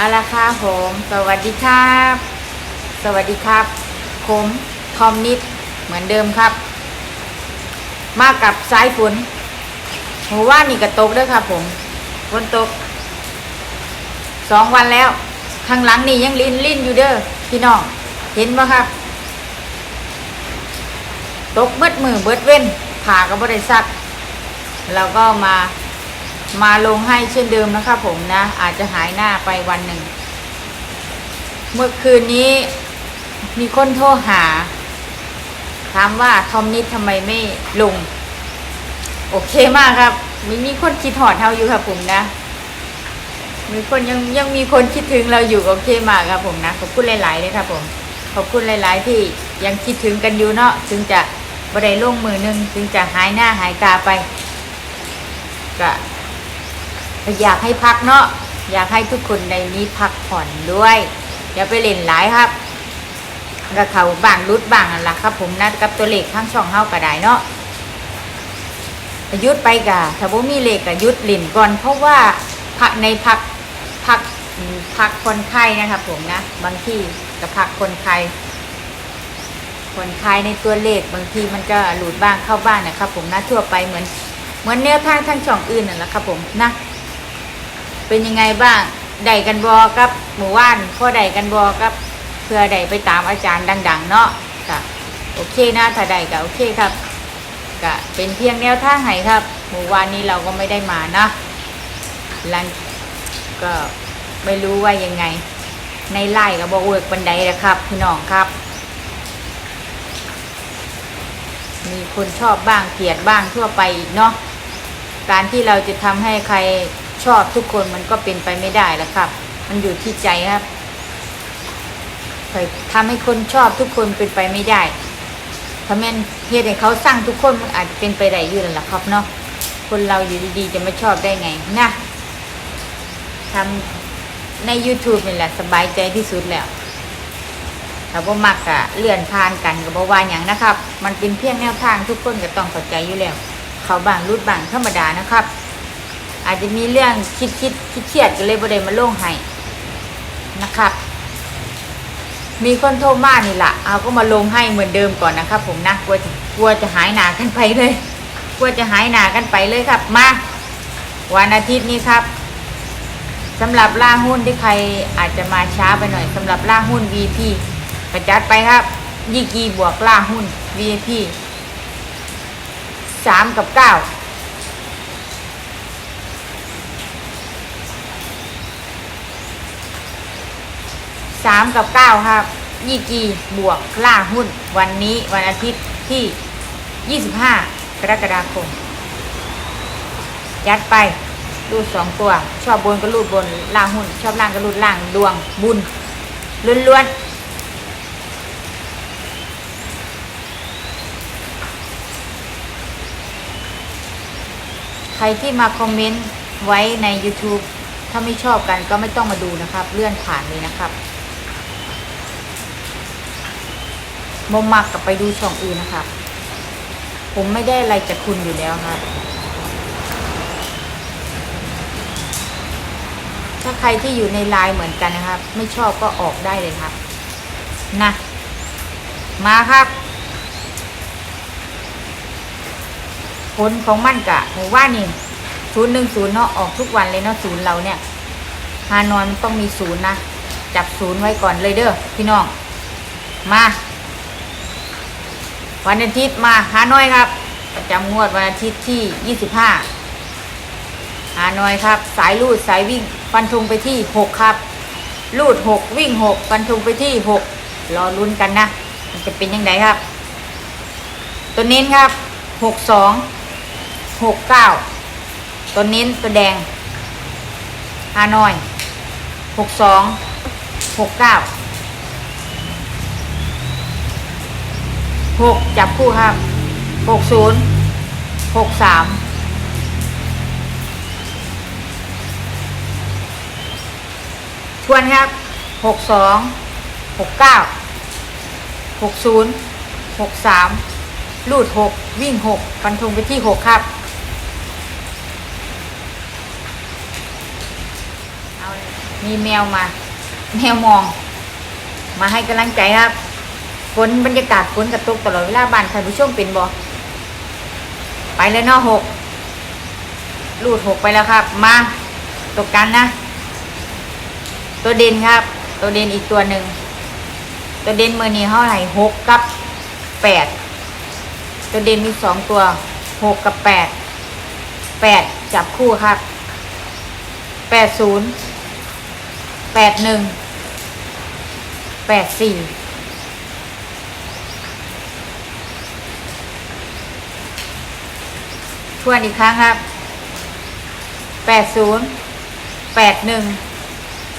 เอาละค่ะผมสวัสดีครับ สวัสดีครับ ผมทอมนิดเหมือนเดิมครับ มากับสายฝนหัวว่านี่กระตกด้วยครับ ผมฝนตกสองวันแล้ว ข้างหลังนี่ยังลินลินอยู่เด้อพี่น้องเห็นไหมครับ ตกเบิดมือเบิดเว้นผ่ากับบริษัทเราก็มา มาลงให้เช่นเดิมนะครับผมนะ อาจจะหายหน้าไปวันหนึ่ง เมื่อคืนนี้มีคนโทรหา ถามว่าทอมนิดทำไมไม่ลง โอเคมากครับ มีมีคนคิดหอดเท่าอยู่ครับผมนะ มีคนยังยังมีคนคิดถึงเราอยู่โอเคมากครับผมนะขอบคุณหลายๆเลยครับผมขอบคุณหลาย ๆ ที่ยังคิดถึงกันอยู่เนาะถึงจะบได้ลงมือหนึงถึงจะหายหน้าหายตาไป ก็ อยากให้พักเนาะอยากให้ทุกคนในนี้พักผ่อนด้วยอย่าไปเล่นหลายครับก็เขาบางรุดบางนั่นแหละครับ ผมนัดกับตัวเลขทั้งช่องเฮาก็ได้เนาะยุดไปกะถ้าบ่มีเลขก็ยุดเล่นก่อน เพราะว่าพักในพักพักพักคนไข้นะครับผมนะ บางที่ก็พักคนไข้คนคลายในตัวเลขบางทีมันก็หลุดบ้างเข้าบ้างนะครับผมนะทั่วไปเหมือนเหมือนแนวทางทั้งช่องอื่นนั่นแหละครับผมนะ เป็นยังไงบ้างได้กันบอกับหมู่ว่านพ่อได้กันบอกับเพื่อได้ไปตามอาจารย์ดัง ๆ เนาะก็โอเคนะถ้าได้ก็โอเคครับก็เป็นเพียงแนวทางให้ครับ หมู่ว่านนี้เราก็ไม่ได้มานะหลังก็ไม่รู้ว่ายังไง ในไล่ก็บอกเวิร์กบันไดนะครับ พี่น้องครับ มีคนชอบบ้างเกลียดบ้างทั่วไปอีกเนาะการที่เราจะทำให้ใคร ชอบทุกคนมันก็เป็นไปไม่ได้แล้วครับ มันอยู่ที่ใจครับใครทำให้คนชอบทุกคนเป็นไปไม่ได้ถ้าแม่นเหตุให้เขาสร้างทุกคนมันอาจจะเป็นไปได้อยู่แล้วล่ะครับเนาะคนเราอยู่ดีๆจะไม่ชอบได้ไงนะทำใน YouTube นี่แหละสบายใจที่สุดแล้วถ้าบ่มักกะเลื่อนผ่านกันกับบ่ว่าอย่างนะครับ มันเป็นเพียงแนวทางทุกคนก็ต้องเข้าใจอยู่แล้ว เขาบางรุดบางธรรมดานะครับ อาจจะมีเรื่องคิดคิดคิดเครียดก็เลยบ่ได้มาลงให้นะครับมีคนโทรมานี่ล่ะเอาก็มาลงให้เหมือนเดิมก่อนนะครับผมนะกลัวจะกลัวจะหายหนากันไปเลย กลัวจะหายหนากันไปเลยครับ มา วันอาทิตย์นี้ครับสำหรับล่าหุ้นที่ใครอาจจะมาช้าไปหน่อยสำหรับล่าหุ้น VP กระจัดไปครับยี่กีบวกล่าหุ้น V.P. สามกับเก้าามกับเก้าครับยี่กีบวกล่าหุ้น วันนี้วันอาทิตย์ที่ยี่สิบห้ากรกฎาคม ยัดไปรูดสองตัว ชอบบนก็รูดบนล่างหุ้น ชอบล่างก็รูดล่างดวงบุญล้วนๆใครที่มาคอมเมนต์ไว้ใน YouTube ถ้าไม่ชอบกันก็ไม่ต้องมาดูนะครับ เลื่อนผ่านเลยนะครับ มมมักกับไปดูช่องอื่นนะครับผมไม่ได้อะไรจากคุณอยู่แล้วครับถ้าใครที่อยู่ในไลน์เหมือนกันนะครับ ไม่ชอบก็ออกได้เลยครับ นะ มาครับ ผลของมันกะหมู่ว่านี่ศูนย์หนึ่งศูนย์เนาะออกทุกวันเลยเนาะศูนย์เราเนี่ยฮานอนต้องมีศูนย์นะ จับศูนย์ไว้ก่อนเลยเด้อพี่น้อง มา วันอาทิตย์มาฮานอยครับ ประจำงวดวันอาทิตย์ที่ 25ฮานอยครับ สายลูดสายวิ่งฟันธงไปที่ 6 ครับ ลูด 6 วิ่ง 6 ฟันธงไปที่ 6 รอลุ้นกันนะ มันจะเป็นยังไงครับ ตัวนี้ครับ 62 69 ตัวนี้ตัวแดงฮานอย 62 69 หกจับคู่ครับหกศูนย์หกสามทวนครับหกสองหกเก้าหกศูนย์หกสามลูดหกวิ่งหกฟันธงไปที่หกครับ เอา มีแมวมา แมวมอง มาให้กำลังใจครับ ฝนบรรยากาศฝนกระตุกตลอดเวลาบ้านท่านผู้ชมเป็นบ่ไปเลยเนาะหกลูดหกไปแล้วครับ มาตกกันนะ ตัวเด่นครับ ตัวเด่นอีกตัวหนึ่งตัวเด่นเมือนี้เท่าไหร่หกกับแปดตัวเด่นมีสองตัวหกกับแปดแปดจับคู่ครับแปดศูนย์แปดหนึ่งแปดสี่ ทวนอีกครั้งครับ แปดศูนย์แปดหนึ่ง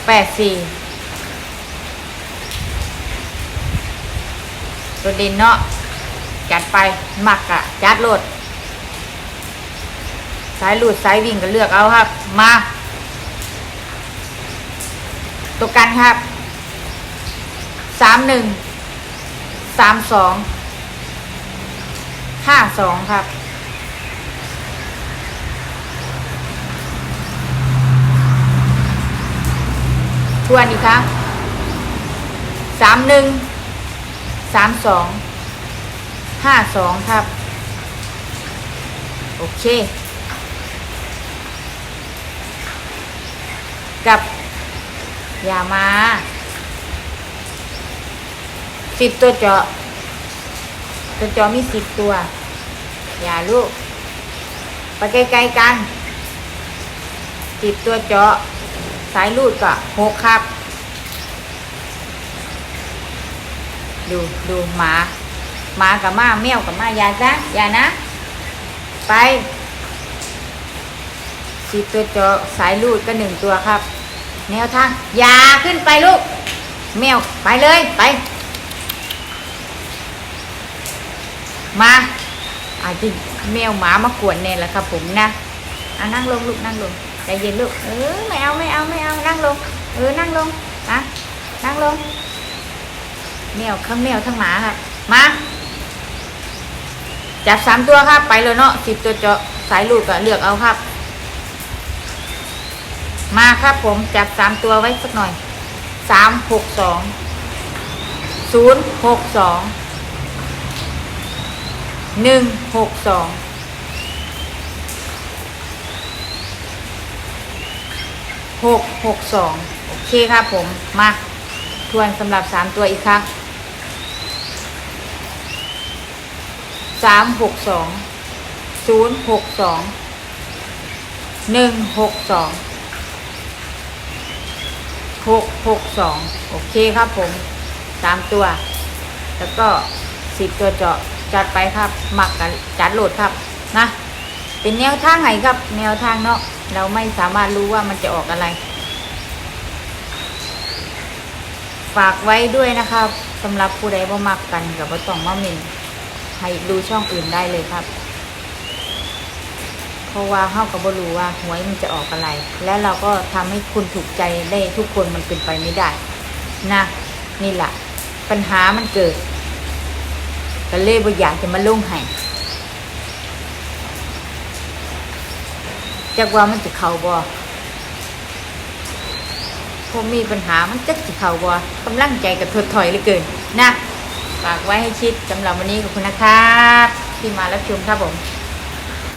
แปดสี่ตัวด่นเนาะ จัดไปหมักอะจัดโหลด สายหลุดสายวิ่งก็เลือกเอาครับ มา ตัวกันครับ สามหนึ่ง สามสอง ห้าสองครับ วนอีกครั้งสามหนึ่งสามสองห้าสองครับ โอเค กับอย่ามาสิบตัวเจาะ ตัวเจาะมีสิบตัว อย่าลูก ไปไกลๆกันสิบตัวเจาะ สายลูดก็หกครับ ดูดูหมาหมากับมาแมวกับมาอย่าซะอย่านะ ไปสิบตัวจาะสายลูดก็หนึ่งตัวครับ แนวทางอย่าขึ้นไปลูก แมวไปเลยไป มาอาจจะแมวหมามากวนเนี่ยแหละครับผมนะ อะนั่งลงลูกนั่งลงใจเย็นลูกเออไม่เอาไม่เอาไม่เอานั่งลง เออนั่งลงนะนั่งลงแมวข้างแมวทั้งหมาครับมาจับสามตัวครับไปเลยเนาะสิบตัวเจาะสายลูกก็เลือกเอาครับ มาครับผมจับสามตัวไว้สักหน่อยสามหกสองศูนย์หกสองหนึ่งหกสอง หกหกสองโอเคครับผม มา ทวนสำหรับสามตัวอีกครั้งสามหกสองศูนย์หกสองหนึ่งหกสองหกหกสองโอเคครับผมสามตัว แล้วก็สิบตัวเจาะจัดไปครับหมักกันจัดโหลดครับนะ เป็นแนวทางไหนครับ แนวทางเนาะ เราไม่สามารถรู้ว่ามันจะออกอะไร ฝากไว้ด้วยนะครับสำหรับผู้ใดบ่มักกันกับบ่ต้องมาเมนให้ดูช่องอื่นได้เลยครับ เพราะว่าเฮาก็บ่รู้ว่าหวยมันจะออกอะไร และเราก็ทำให้คุณถูกใจได้ทุกคนมันเป็นไปไม่ได้ นะ นี่แหละปัญหามันเกิดก็เลยบ่อยากจะมาลงให้ จักว่ามันจะเข่าบ่พอมีปัญหามันจักจะเข่าบ่กำลังใจกับถดถอยเหลือเกินนะฝากไว้ให้คิดสำหรับวันนี้ขอบคุณนะครับ ที่มารับชมครับผม